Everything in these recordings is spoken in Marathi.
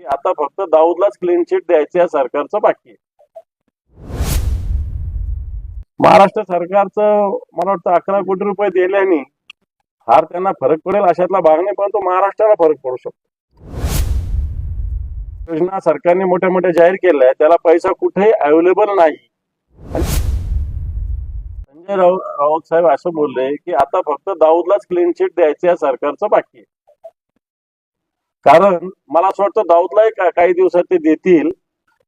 की आता फक्त दाऊदलाच क्लीन चिट द्यायचं या सरकारचं बाकी महाराष्ट्र सरकारचं मला वाटतं अकरा कोटी रुपये दिल्याने फार त्यांना फरक पडेल अशातला भाग नाही परंतु महाराष्ट्राला फरक पडू शकतो. योजना सरकारने मोठ्या मोठ्या जाहीर केल्या आहेत त्याला पैसा कुठेही अवेलेबल नाही. संजय राऊत राऊत साहेब असं बोलले की आता फक्त दाऊदलाच क्लीन चिट द्यायचं या सरकारचं बाकी आहे. कारण मला असं वाटतं दाऊदलाही काही दिवसात ते देतील.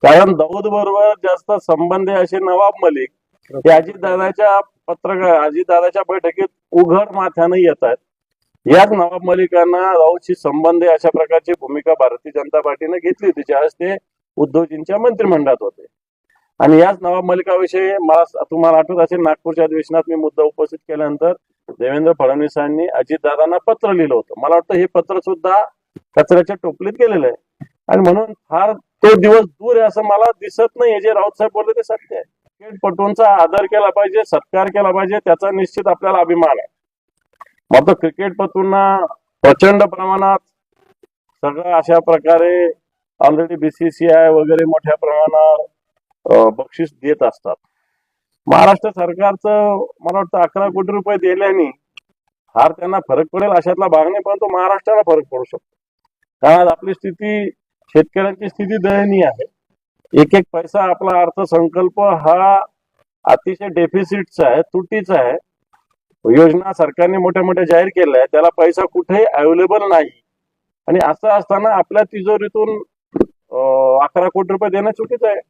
कारण दाऊद बरोबर जास्त संबंध असे नवाब मलिक हे अजितदादाच्या पत्रकार अजितदादाच्या बैठकीत उघड माथ्यानं येत आहेत. याच नवाब मलिकांना राऊतशी संबंध अशा प्रकारची भूमिका भारतीय जनता पार्टीने घेतली होती ज्यावेळेस ते उद्धवजींच्या मंत्रिमंडळात होते. आणि याच नवाब मलिकाविषयी मला तुम्हाला आठवत असेल नागपूरच्या अधिवेशनात मी मुद्दा उपस्थित केल्यानंतर देवेंद्र फडणवीसांनी अजितदादांना पत्र लिहिलं होतं. मला वाटतं हे पत्र सुद्धा कचऱ्याच्या टोपलीत गेलेलं आहे. आणि म्हणून फार तो दिवस दूर आहे असं मला दिसत नाही हे जे राऊत साहेब बोलले ते सत्य आहे. क्रिकेटपटूंचा आदर केला पाहिजे सत्कार केला पाहिजे त्याचा निश्चित आपल्याला अभिमान आहे. मात्र क्रिकेटपटूंना प्रचंड प्रमाणात सगळं अशा प्रकारे ऑलरेडी बीसीसीआय वगैरे मोठ्या प्रमाणात बक्षीस देत असतात. महाराष्ट्र सरकारचं मला वाटतं अकरा कोटी रुपये दिल्याने फार त्यांना फरक पडेल अशातला भाग नाही परंतु महाराष्ट्राला फरक पडू शकतो. कारण आज आपली स्थिती शेतकऱ्यांची स्थिती दयनीय आहे. एक एक पैसा आपला अर्थसंकल्प हा अतिशय डेफिसिटचा आहे तुटीचा आहे. योजना सरकारने मोठ्या मोठ्या जाहीर केल्या आहेत त्याला पैसा कुठेही अवेलेबल नाही. आणि असं असताना आपल्या तिजोरीतून अकरा कोटी रुपये देणं चुकीचं आहे.